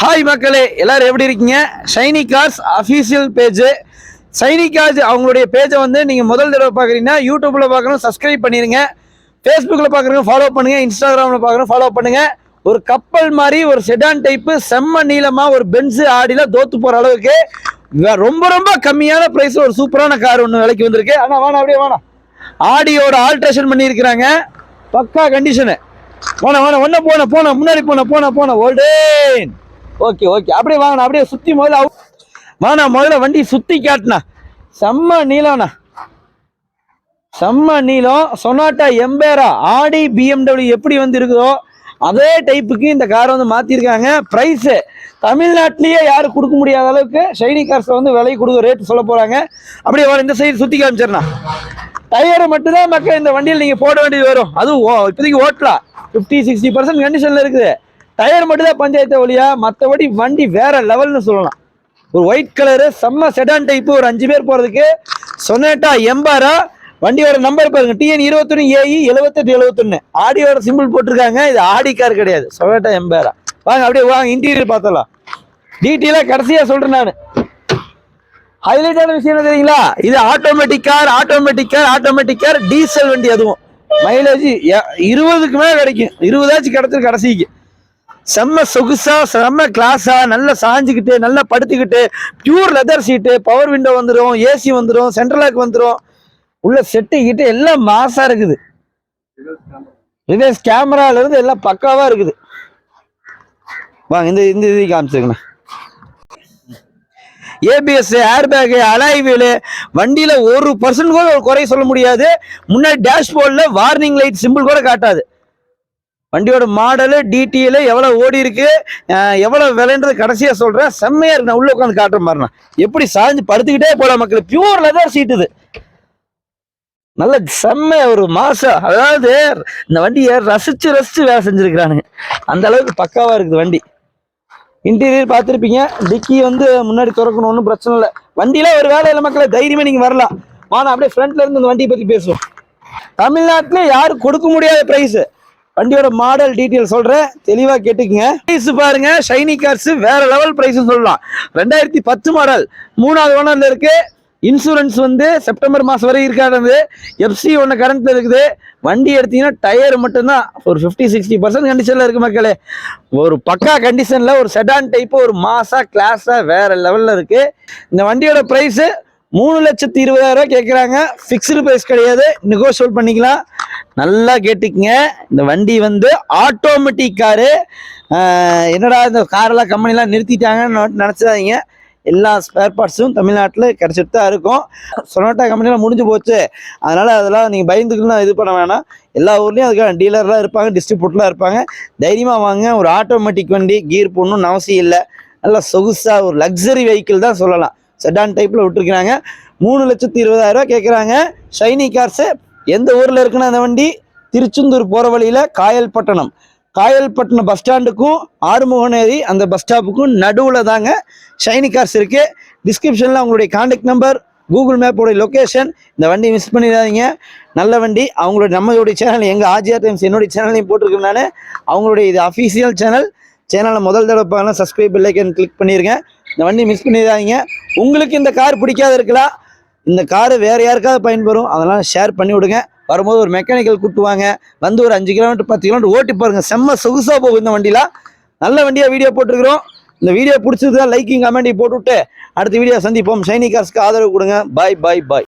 Hi மக்களே எல்லாரும் எப்படி இருக்கீங்க? Shiny Cars official page Shiny Cars அவங்களுடைய பேஜை வந்து நீங்கள் முதல் தடவை பார்க்குறீங்கன்னா யூடியூப்பில் பார்க்குறோம் சப்ஸ்கிரைப் பண்ணிடுங்க ஃபேஸ்புக்கில் பார்க்குறவங்க ஃபாலோ பண்ணுங்கள் இன்ஸ்டாகிராமில் பார்க்குறோம் ஃபாலோ பண்ணுங்கள் ஒரு கப்பல் மாதிரி ஒரு செடான் டைப்பு செம்ம நீளமாக ஒரு பென்ஸு ஆடியில் தோத்து போகிற அளவுக்கு ரொம்ப ரொம்ப கம்மியான ப்ரைஸ் ஒரு சூப்பரான கார் ஒன்று விலைக்கு வந்திருக்கு. ஆனால் வேணாம் அப்படியே வேணாம் ஆடியோட ஆல்ட்ரேஷன் பண்ணியிருக்கிறாங்க. பக்கா கண்டிஷனு போன வேணாம் ஒன்று போன போன முன்னாடி போன போன போன ஓல்டேன் ஓகே ஓகே. அப்படியே வாங்கண்ணா அப்படியே சுற்றி முதல்ல அவு- வாண்ணா முதல்ல வண்டி சுற்றி காட்டுண்ணா. செம்ம நீளம்ண்ணா. செம்ம நீளம். சொனாட்டா எம்பேரா ஆடி பிஎம்டபிள்யூ எப்படி வந்து இருக்குதோ அதே டைப்புக்கு இந்த காரை வந்து மாற்றிருக்காங்க ப்ரைஸு தமிழ்நாட்டிலேயே யாரும் கொடுக்க முடியாத அளவுக்கு ஷைனி கார்ஸில் வந்து விலை கொடுக்க ரேட் சொல்ல போகிறாங்க அப்படியே வர இந்த சைடு சுற்றி காமிச்சிடண்ணா டயரை மட்டும்தான் மக்கள் இந்த வண்டியில் நீங்கள் போட வேண்டியது வரும். அதுவும் ஓ- இப்போதைக்கு ஓட்டலாம். ஃபிஃப்டி சிக்ஸ்டி பர்சன்ட் கண்டிஷனில் இருக்குது. டயர் மட்டும் தான் பஞ்சாயத்து வழியா மற்றபடி வண்டி வேற லெவல்னு சொல்லலாம். ஒரு ஒயிட் கலரு செம்ம செடான் டைப்பு ஒரு அஞ்சு பேர் போகிறதுக்கு சொனேட்டா எம்பாரா? வண்டியோட நம்பர் பாருங்க டிஎன் இருபத்தொன்னு ஏஇ எழுபத்தெட்டு எழுபத்தொன்னு ஆடியோட சிம்பிள் போட்டிருக்காங்க இது ஆடி கார் கிடையாது. சொனேட்டா எம்பாரா. வாங்க அப்படியே வாங்க இன்டீரியர் பார்த்தலாம் டீட்டெயிலாக கடைசியாக சொல்கிறேன் நான். ஹைலைட்டான விஷயம் என்ன தெரியுங்களா? இது automatic car automatic car automatic car diesel வண்டி அதுவும். மைலேஜ் இருபதுக்கு மேலே கிடைக்கும். இருபதாச்சும் கிடச்சிரு கடைசிக்கு. செம்ம சொகுசா செம்ம கிளாஸா நல்லா சாஞ்சுக்கிட்டு நல்லா படுத்துக்கிட்டு pure leather seat power window வந்துடும் ஏசி வந்துடும் சென்ட்ரலாக் வந்துடும் உள்ள செட்டு கிட்டு எல்லாம் மாசா இருக்குது. ரிவர்ஸ் கேமரால இருந்து எல்லாம் பக்காவா இருக்குது. வாங்க இந்த இந்த இது காமிச்சிருக்கேன் ABS air bag alloy wheel வண்டியில ஒரு பர்சன்ட் கூட ஒரு குறை சொல்ல முடியாது. முன்னாடி டேஷ்போர்டில் வார்னிங் லைட் சிம்பிள் கூட காட்டாது. வண்டியோட மாடலு டிடிஎல் எவ்வளோ ஓடி இருக்கு எவ்வளோ விலைன்றது கடைசியாக சொல்கிறேன் செம்மையாக இருக்கு. நான் உள்ளே உட்காந்து காட்டுற மாதிரிண்ணா எப்படி சாஞ்சு படுத்துக்கிட்டே போகலாம் மக்கள். பியூர் லெதர் சீட்டுது இது. நல்ல செம்மையாக ஒரு மாசம் அதாவது இந்த வண்டியை ரசித்து ரசித்து வேலை செஞ்சுருக்கிறானுங்க. அந்த அளவுக்கு பக்காவாக இருக்குது வண்டி. இன்டீரியர் பார்த்துருப்பீங்க. டிக்கி வந்து முன்னாடி திறக்கணும். ஒன்றும் பிரச்சனை இல்லை. வண்டியில் ஒரு வேலை இல்லை மக்களை. தைரியமே நீங்கள் வரலாம். வாங்க அப்படியே ஃப்ரண்ட்லேருந்து இந்த வண்டியை பற்றி பேசுவோம். தமிழ்நாட்டில் யாரும் கொடுக்க முடியாத ப்ரைஸு வண்டியோட மாடல் டீட்டெயில் சொல்றேன். தெளிவா கேட்டுக்குங்க. பிரைஸ் பாருங்க ஷைனி கார்ஸ் வேற லெவல் பிரைஸ் சொல்லலாம். ரெண்டாயிரத்தி பத்து மாடல் மூணாவது ஓனர்ல இருக்கு. இன்சூரன்ஸ் வந்து செப்டம்பர் மாதம் வரை இருக்காது எஃப்சி ஒன்று கரண்ட்டில் இருக்குது. வண்டி எடுத்தீங்கன்னா டயர் மட்டும்தான். ஒரு ஃபிஃப்டி சிக்ஸ்டி பர்சன்ட் கண்டிஷனில் இருக்குது மக்களே. ஒரு பக்கா கண்டிஷனில் ஒரு செடான் டைப்பு ஒரு மாசாக கிளாஸாக வேறு லெவலில் இருக்குது இந்த வண்டியோட ப்ரைஸு மூணு லட்சத்தி இருபதாயிரம் ரூபாய் கேட்குறாங்க ஃபிக்ஸ்டு ப்ரைஸ் கிடையாது. நெகோஷியல் பண்ணிக்கலாம். நல்லா கேட்டுக்கங்க. இந்த வண்டி வந்து ஆட்டோமேட்டிக் காரு என்னடா இந்த காரெல்லாம் கம்பெனிலாம் நிறுத்திட்டாங்கன்னு நினச்சாதீங்க எல்லா ஸ்பேர் பார்ட்ஸும் தமிழ்நாட்டில் கிடச்சிட்டு தான் இருக்கும். சொனாட்டா கம்பெனிலாம் முடிஞ்சு போச்சு. அதனால் அதெல்லாம் நீங்கள் பயந்துக்கலாம் இது பண்ண வேணாம். எல்லா ஊர்லேயும் அதுக்கான டீலர்லாம் இருப்பாங்க டிஸ்ட்ரிபியூட்லாம் இருப்பாங்க. தைரியமாக வாங்க. ஒரு ஆட்டோமேட்டிக் வண்டி கீர் போடணும்னு அவசியம் இல்லை. நல்லா சொகுசாக ஒரு லக்ஸரி வெஹிக்கிள் தான் சொல்லலாம். செடான் டைப்பில் விட்டுருக்குறாங்க. மூணு லட்சத்தி இருபதாயிரரூவா கேட்குறாங்க ஷைனி கார்ஸு எந்த ஊரில் இருக்குன்னா அந்த வண்டி? திருச்செந்தூர் போகிற வழியில் காயல்பட்டணம் காயல்பட்டினம் பஸ் ஸ்டாண்டுக்கும் ஆறுமுகநேரி அந்த பஸ் ஸ்டாப்புக்கும் நடுவில் தாங்க ஷைனி கார்ஸ் இருக்குது டிஸ்கிரிப்ஷனில் அவங்களுடைய காண்டாக்ட் நம்பர் கூகுள் மேப்போடைய லொக்கேஷன் இந்த வண்டி மிஸ் பண்ணிடாதீங்க. நல்ல வண்டி. அவங்களுடைய நம்மளுடைய சேனல் எங்கள் ஆஜிஆர் டைம்ஸ் என்னுடைய சேனலையும் போட்டிருக்கேன் நான். அவங்களுடைய இது அஃபீஷியல் சேனல் சேனலை முதல் தடவை பார்க்கலாம் சப்ஸ்கிரைப் பெல்லைக்கன் கிளிக் பண்ணிருங்க. இந்த வண்டி மிஸ் பண்ணிடாதீங்க. உங்களுக்கு இந்த கார் பிடிக்காத இருக்கலாம் இந்த காரு வேறு யாருக்காவது பயன்பெறும். அதெல்லாம் ஷேர் பண்ணி விடுங்க. வரும்போது ஒரு மெக்கானிக்கல் கூட்டுவாங்க. வந்து ஒரு அஞ்சு கிலோமீட்டர் பத்து கிலோமீட்டர் ஓட்டி பாருங்கள் செம்ம சொகுசாக போகும் இந்த வண்டியில நல்ல வண்டியாக வீடியோ போட்டிருக்கிறோம். இந்த வீடியோ பிடிச்சதுதான் லைக்கிங் கமெண்ட்டையும் போட்டுவிட்டு அடுத்த வீடியோ சந்திப்போம். ஷைனி கார்ஸ்க்கு ஆதரவு கொடுங்க. பாய் பாய் பாய்